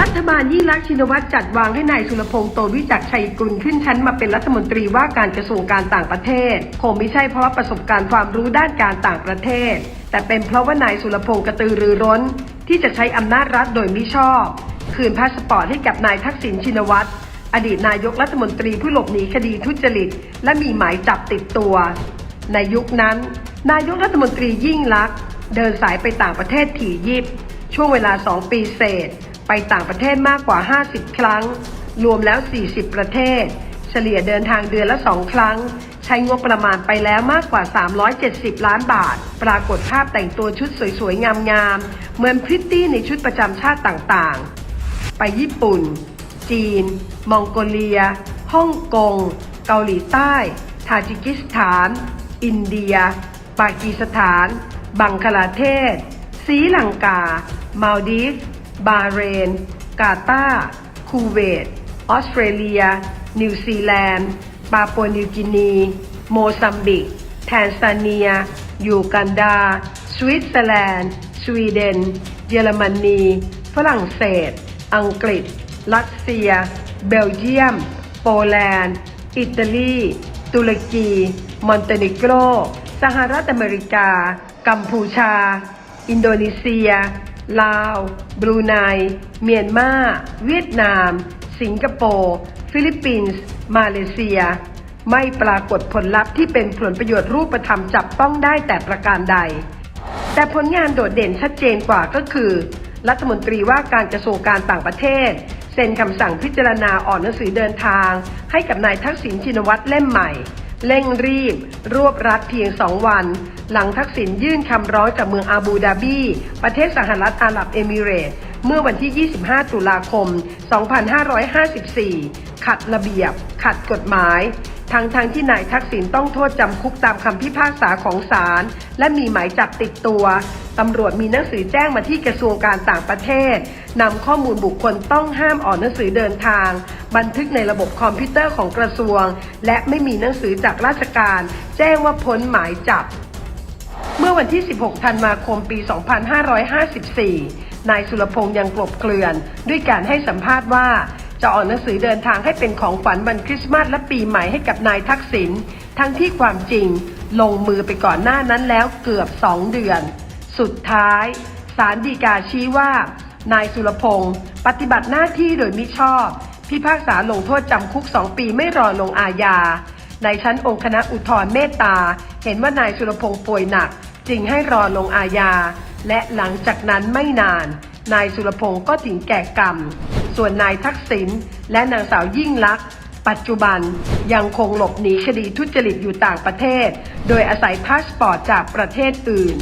รัฐบาลยิ่งรักษณ์ชินวัตรจัดวางให้นายสุรพงษ์โตวิจักชัยกุลขึ้นชั้นมาเป็นรัฐมนตรีว่าการกระทรวงการต่างประเทศ คงไม่ใช่เพราะประสบการณ์ความรู้ด้านการต่างประเทศ แต่เป็นเพราะว่านายสุรพงษ์กระตือรือร้น ที่จะใช้อำนาจรัฐโดยมิชอบ คืนพาสปอร์ตให้กับนายทักษิณชินวัตรอดีตนายกรัฐมนตรีผู้หลบหนีคดีทุจริต และมีหมายจับติดตัว ในยุคนั้น นายกรัฐมนตรียิ่งลักษณ์เดินสายไปต่างประเทศถี่ยิบ ช่วงเวลา2ปีเศษ ไปต่างประเทศมากกว่า 50 ครั้ง รวมแล้ว 40 ประเทศ เฉลี่ยเดินทางเดือนละ 2 ครั้ง ใช้งบประมาณไปแล้วมากกว่า 370 ล้านบาท ปรากฏภาพแต่งตัวชุดสวยๆ งามๆ เหมือนพริตตี้ในชุดประจำชาติต่างๆ ไปญี่ปุ่น จีน มองโกเลีย ฮ่องกง เกาหลีใต้ ทาจิกิสถาน อินเดีย ปากีสถาน บังคลาเทศศรีลังกา มาลดีฟ บาเรน กาตาร์คูเวต ออสเตรเลีย นิวซีแลนด์ ปาปัวนิวกินี โมซัมบิก แทนซาเนีย ยูกันดา สวิตเซอร์แลนด์ สวีเดน เยอรมนี ฝรั่งเศส อังกฤษ รัสเซีย เบลเยียม โปแลนด์ อิตาลี ตุรกี มอนเตเนโกร สหรัฐอเมริกา กัมพูชา อินโดนีเซีย ลาว บรูไน เมียนมา เวียดนาม สิงคโปร์ ฟิลิปปินส์ มาเลเซีย ไม่ปรากฏผลลัพธ์ที่เป็นผลประโยชน์รูปธรรมจับต้องได้แต่ประการใด แต่ผลงานโดดเด่นชัดเจนกว่าก็คือ รัฐมนตรีว่าการกระทรวงการต่างประเทศ เซ็นคำสั่งพิจารณาอ่อนหนังสือเดินทาง ให้กับนายทักษิณชินวัตรเล่มใหม่ เร่งรีบ รวบรัดเพียงสองวัน หลังทักษิณยื่นคำร้องจากเมืองอาบูดาบี ประเทศสหรัฐอาหรับเอมิเรตส์ เมื่อวันที่ 25 ตุลาคม 2554 ขัดระเบียบ ขัดกฎหมาย ทั้งทางที่นายทักษิณต้องโทษจำคุกตามคำพิพากษาของศาล และมีหมายจับติดตัว ตำรวจมีหนังสือแจ้งมาที่กระทรวงการต่างประเทศ นำข้อมูลบุคคลต้องห้ามออกหนังสือเดินทาง บันทึกในระบบคอมพิวเตอร์ของกระทรวง และไม่มีหนังสือจากราชการ แจ้งว่าพ้นหมายจับ เมื่อวันที่ 16 ธันวาคม ปี 2554 นายสุรพงษ์ยังกลบเกลื่อน ด้วยการให้สัมภาษณ์ว่า จะออกหนังสือเดินทางให้เป็นของขวัญวันคริสต์มาสและปีใหม่ให้กับนายทักษิณ ทั้งที่ความจริง ลงมือไปก่อนหน้านั้นแล้วเกือบ 2 เดือน สุดท้ายศาลฎีกาชี้ว่า นายสุรพงษ์ปฏิบัติหน้าที่โดยมิชอบ พิพากษาลงโทษจำคุก 2 ปีไม่รอลงอาญา ในชั้นองค์คณะอุทธรณ์เมตตา เห็นว่านายสุรพงษ์ป่วยหนัก จึงให้รอลงอาญา และหลังจากนั้นไม่นาน นายสุรพงษ์ก็ถึงแก่กรรม ส่วนนายทักษิณและนางสาวยิ่งลักษณ์ปัจจุบันยังคงหลบหนีคดีทุจริตอยู่ต่างประเทศ โดยอาศัยพาสปอร์ตจากประเทศอื่น